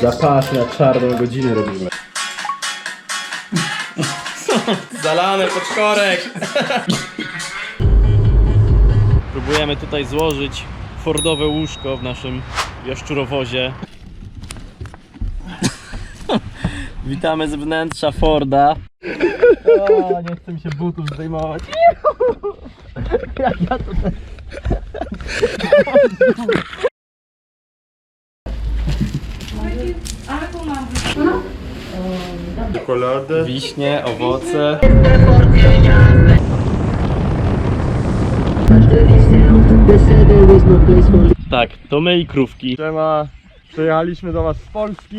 Zapas na czarną godzinę robimy. Zalane pod korek. Próbujemy tutaj złożyć Fordowe łóżko w naszym jaszczurowozie. Witamy z wnętrza Forda. O, nie chce mi się butów zdejmować. Jak ja tutaj... Czekolady. Wiśnie, owoce. Tak, to my i krówki. Siema, przyjechaliśmy do Was z Polski.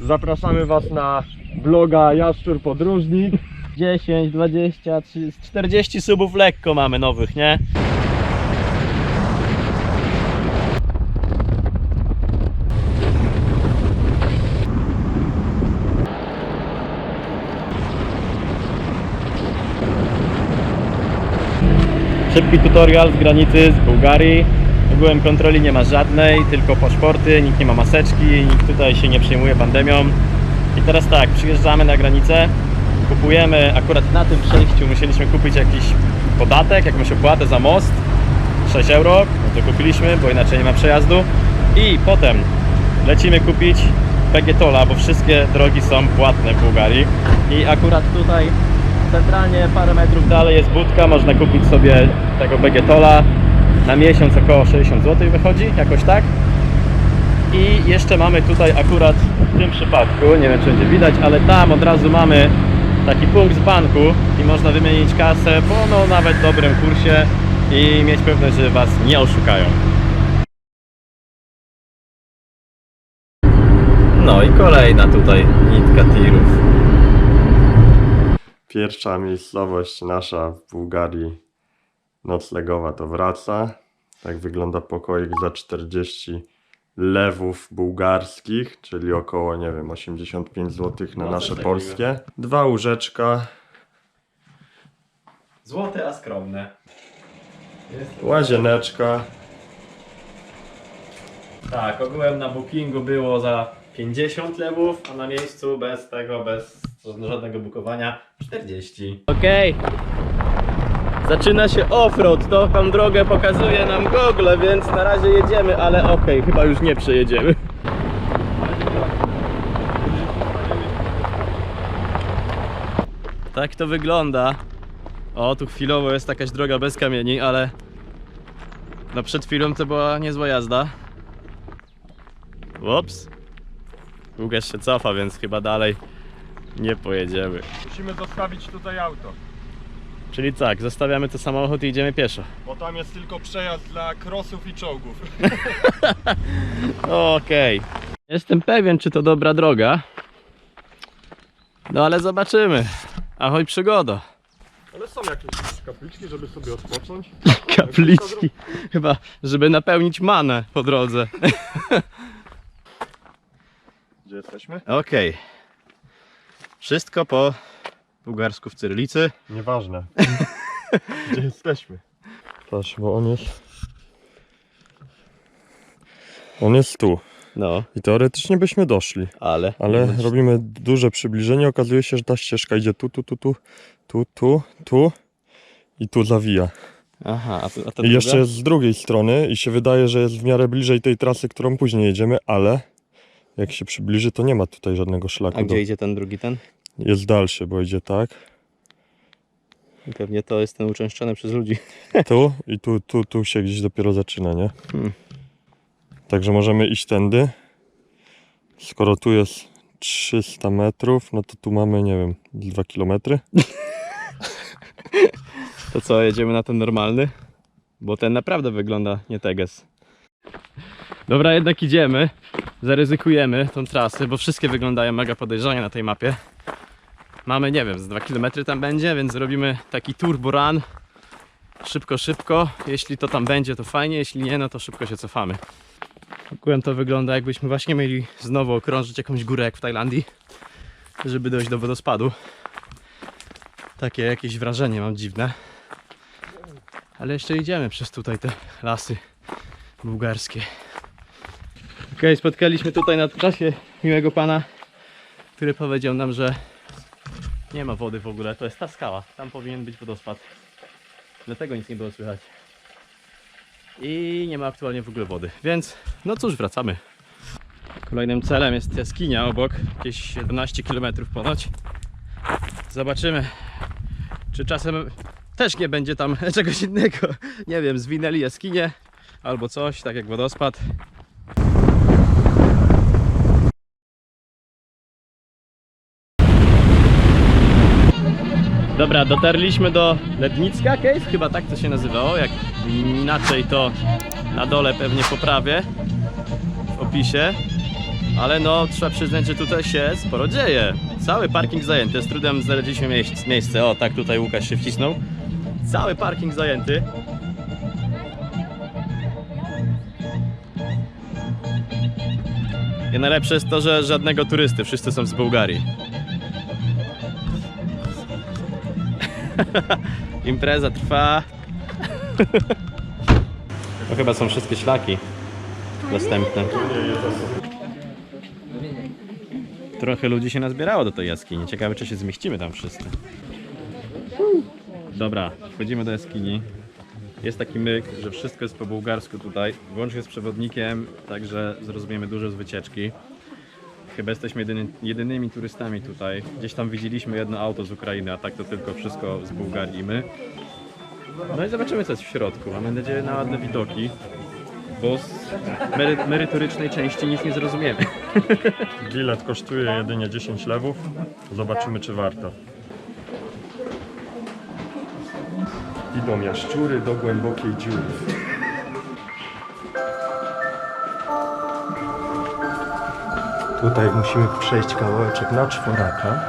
Zapraszamy Was na bloga Jaszczur Podróżnik. 10, 20, 30, 40 subów lekko mamy nowych, nie? Szybki tutorial z granicy, z Bułgarii. Ogółem kontroli nie ma żadnej, tylko paszporty, nikt nie ma maseczki, nikt tutaj się nie przejmuje pandemią. I teraz tak, przyjeżdżamy na granicę, kupujemy, akurat na tym przejściu musieliśmy kupić jakiś podatek, jakąś opłatę za most, 6 euro, no to kupiliśmy, bo inaczej nie ma przejazdu. I potem lecimy kupić Pegetola, bo wszystkie drogi są płatne w Bułgarii. I akurat tutaj centralnie parę metrów dalej jest budka, można kupić sobie tego Pegetola. Na miesiąc około 60 zł wychodzi, jakoś tak. I jeszcze mamy tutaj akurat w tym przypadku, nie wiem czy będzie widać, ale tam od razu mamy taki punkt z banku i można wymienić kasę po no, nawet dobrym kursie i mieć pewność, że Was nie oszukają. No i kolejna tutaj Pierwsza miejscowość nasza w Bułgarii noclegowa to wraca. Tak wygląda pokoik za 40 lewów bułgarskich, czyli około, nie wiem, 85 zł na No, nasze coś takiego. polskie. Dwa łóżeczka, Złote, a skromne. łazieneczka. Tak, ogółem na bookingu było za 50 lewów, a na miejscu bez tego, bez żadnego bukowania 40. Okej. Zaczyna się offroad, to tą drogę pokazuje nam Google, więc na razie jedziemy, ale okej, chyba już nie przejedziemy. Tak to wygląda. O, tu chwilowo jest jakaś droga bez kamieni, ale no przed chwilą to była niezła jazda. Ups. Łukasz się cofa, więc chyba dalej nie pojedziemy. Musimy zostawić tutaj auto, Czyli tak, zostawiamy to samochód i idziemy pieszo. bo tam jest tylko przejazd dla krosów i czołgów. Okej. Jestem pewien, czy to dobra droga. No ale zobaczymy. Ahoj przygoda. Ale są jakieś kapliczki, żeby sobie odpocząć. Kapliczki. Chyba, żeby napełnić manę po drodze. Gdzie jesteśmy? Okej. Wszystko po bułgarsku w cyrylicy. Nieważne. Gdzie jesteśmy? Patrz, bo on jest. On jest tu. No, I teoretycznie byśmy doszli. ale... Ale robimy duże przybliżenie. Okazuje się, że ta ścieżka idzie tu, tu, tu, tu, tu, tu, tu i tu zawija. Aha, a, to, a I jeszcze jest z drugiej strony i się wydaje, że jest w miarę bliżej tej trasy, którą później jedziemy, ale jak się przybliży, to nie ma tutaj żadnego szlaku. A do... gdzie idzie ten drugi ten? Jest dalszy, bo idzie tak. Pewnie to jest ten uczęszczony przez ludzi. Tu i tu, tu, tu się gdzieś dopiero zaczyna, nie? Hmm. Także możemy iść tędy. Skoro tu jest 300 metrów, no to tu mamy, nie wiem, 2 kilometry. To co, jedziemy na ten normalny? Bo ten naprawdę wygląda nie teges. Dobra, jednak idziemy. Zaryzykujemy tą trasę, bo wszystkie wyglądają mega podejrzanie na tej mapie. Mamy, nie wiem, z 2 km tam będzie, więc zrobimy taki turbo run. Szybko, szybko. Jeśli to tam będzie, to fajnie, jeśli nie, no to szybko się cofamy. Ogółem to wygląda jakbyśmy właśnie mieli znowu okrążyć jakąś górę jak w Tajlandii, żeby dojść do wodospadu. Takie jakieś wrażenie mam dziwne. Ale jeszcze idziemy przez tutaj te lasy bułgarskie. Okej, spotkaliśmy tutaj na trasie miłego pana, który powiedział nam, że nie ma wody w ogóle. To jest ta skała. Tam powinien być wodospad. Dlatego nic nie było słychać. I nie ma aktualnie w ogóle wody. Więc, no cóż, wracamy. Kolejnym celem jest jaskinia obok, jakieś 17 km ponoć. Zobaczymy, czy czasem też nie będzie tam czegoś innego. Nie wiem, zwinęli jaskinię albo coś, tak jak wodospad. Dobra, dotarliśmy do Lednicka Cave, chyba tak to się nazywało, jak inaczej to na dole pewnie poprawię w opisie. Ale no, trzeba przyznać, że tutaj się sporo dzieje. Cały parking zajęty, z trudem znaleźliśmy miejsc- miejsce. O, tak tutaj Łukasz się wcisnął. Cały parking zajęty. I najlepsze jest to, że żadnego turysty, wszyscy są z Bułgarii. Impreza trwa. To chyba są wszystkie szlaki dostępne. Trochę ludzi się nazbierało do tej jaskini. Ciekawe, czy się zmieścimy tam wszyscy. Dobra, wchodzimy do jaskini. Jest taki myk, że wszystko jest po bułgarsku tutaj, włącznie z przewodnikiem, także zrozumiemy dużo z wycieczki. Chyba jesteśmy jedyny, jedynymi turystami tutaj. Gdzieś tam widzieliśmy jedno auto z Ukrainy, a tak to tylko wszystko z Bułgarii my. No i zobaczymy co jest w środku. Mamy nadzieję na ładne widoki, bo z mery, merytorycznej części nic nie zrozumiemy. Bilet kosztuje jedynie 10 lewów. Zobaczymy, czy warto. Idą jaszczury do głębokiej dziury. Tutaj musimy przejść kawałeczek na czworaka.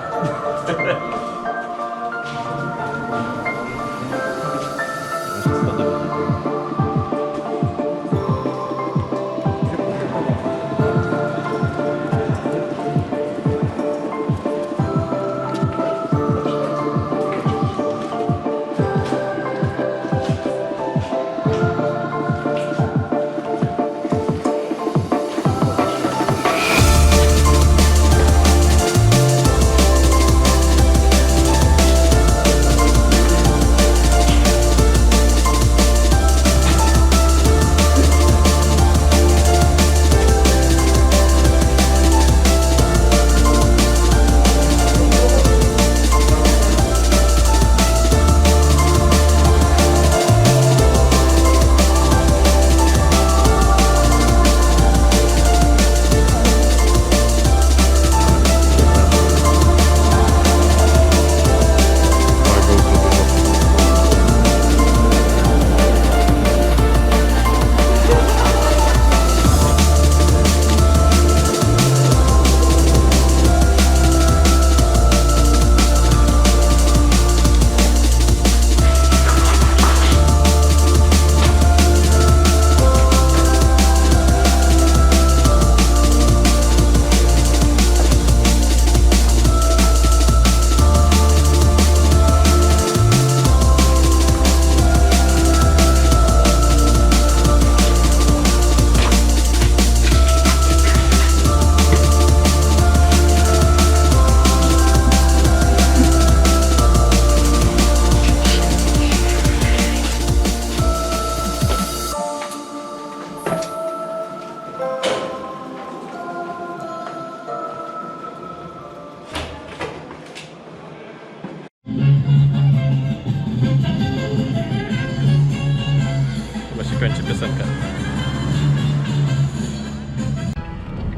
Kończy piosenka.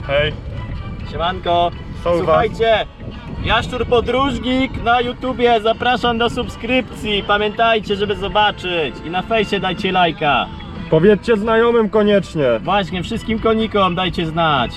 Hej, Siemanko! Słuchajcie! Jaszczur Podróżnik na YouTubie, zapraszam do subskrypcji. Pamiętajcie, żeby zobaczyć. I na fejsie dajcie lajka. powiedzcie znajomym koniecznie. Właśnie, wszystkim konikom dajcie znać.